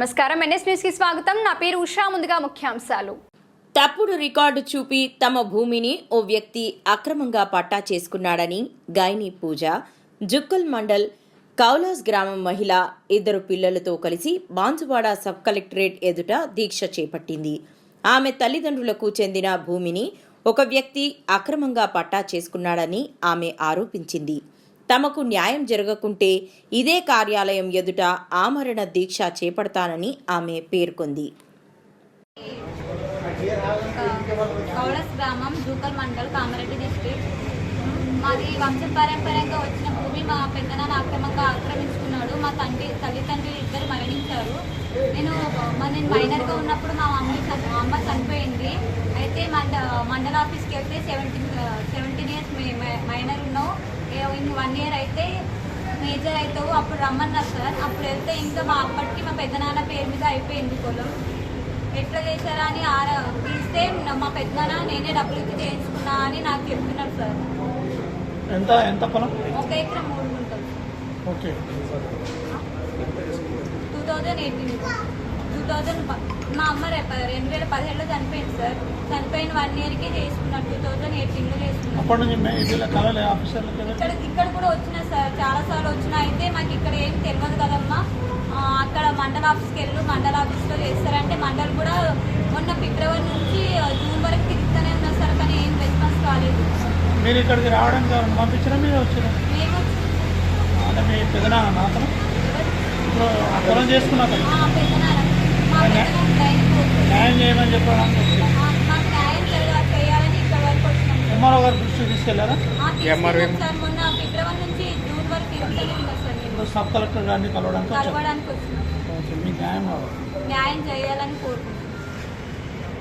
నమస్కారం. ఎన్ఎస్ న్యూస్కి స్వాగతం. నా పేరు ఉషా. ముందుగా ముఖ్యాంశాలు. తప్పుడు రికార్డు చూపి తమ భూమిని ఓ వ్యక్తి అక్రమంగా పట్టా చేసుకున్నాడని గాయని పూజ. జుక్కల్ మండల్ కౌలాస్ గ్రామం మహిళ ఇద్దరు పిల్లలతో కలిసి బాన్సువాడ సబ్ కలెక్టరేట్ ఎదుట దీక్ష చేపట్టింది. ఆమె తల్లిదండ్రులకు చెందిన భూమిని ఒక వ్యక్తి అక్రమంగా పట్టా చేసుకున్నాడని ఆమె ఆరోపించింది. తమకు న్యాయం జరగకుంటే ఇదే కార్యాలయం ఎదుట ఆమరణ దీక్ష చేపడతానని ఆమె పేర్కొంది. కౌడస్ గ్రామం జూకల్ మండల్ కామారెడ్డి డిస్ట్రిక్ట్. మాది వంశ వచ్చిన భూమి మా పెద్దనాన్న అక్రమంగా ఆక్రమించుకున్నాడు. మా తండ్రి తల్లిదండ్రులు ఇద్దరు మరణించారు. నేను మా నేను మైనర్గా ఉన్నప్పుడు మా మమ్మీ మా అమ్మ చనిపోయింది. అయితే మండ మండల ఆఫీస్కి వెళ్తే సెవెంటీన్ సెవెంటీన్ ఇయర్స్ మైనర్ ఉన్నావు. వన్ ఇయర్ అయితే మేజర్ అవుతావు అప్పుడు రమ్మన్నారు సార్ అప్పుడు వెళ్తే ఇంకా మా అప్పటికి మా పెద్దనాన్న పేరు మీద అయిపోయింది పొలం. ఎట్లా చేశారా అని ఆరా తీస్తే నా- మా పెద్దనాన్న నేనే డబ్బులు ఇచ్చి చేయించుకున్నా అని నాకు చెప్తున్నారు సార్ ఎంత ఎంత పొలం? ఒక ఎకరం మూడు గుంటలు. Okay. Two thousand eighteen thousand మా అమ్మ రెండు వేల పదిహేడులో చనిపోయింది సార్ చనిపోయిన వన్ ఇయర్కి చేసుకున్నాను టూ థౌజండ్ ఎయిటీన్లో చేసుకున్నాను ఇక్కడ ఇక్కడ కూడా వచ్చిన సార్ చాలా సార్లు వచ్చిన అయితే మాకు ఇక్కడ ఏం తెలియదు కదమ్మా అక్కడ మండల ఆఫీస్కి వెళ్ళు మండల ఆఫీస్లో చేస్తారంటే మండల్ కూడా మొన్న ఫిబ్రవరి నుంచి జూన్ వరకు తిరుగుతూనే ఉన్నారు సార్ కానీ ఏం రెస్పాన్స్ కాలేదు మీరు ఇక్కడికి రావడం పంపించడం మీరు వచ్చినా మేము అంటే మీ పెదనాన్న పోతుంది. న్యాయం చేయమని చెప్పడానికి. ఎంఆర్ఓ గారి దృష్టికి తీసుకెళ్ళారా? నేను సబ్ కలెక్టర్ గారిని కలవడానికి వచ్చారు మీకు న్యాయం కావాలి. న్యాయం చేయాలని కోరుకుంటున్నాం.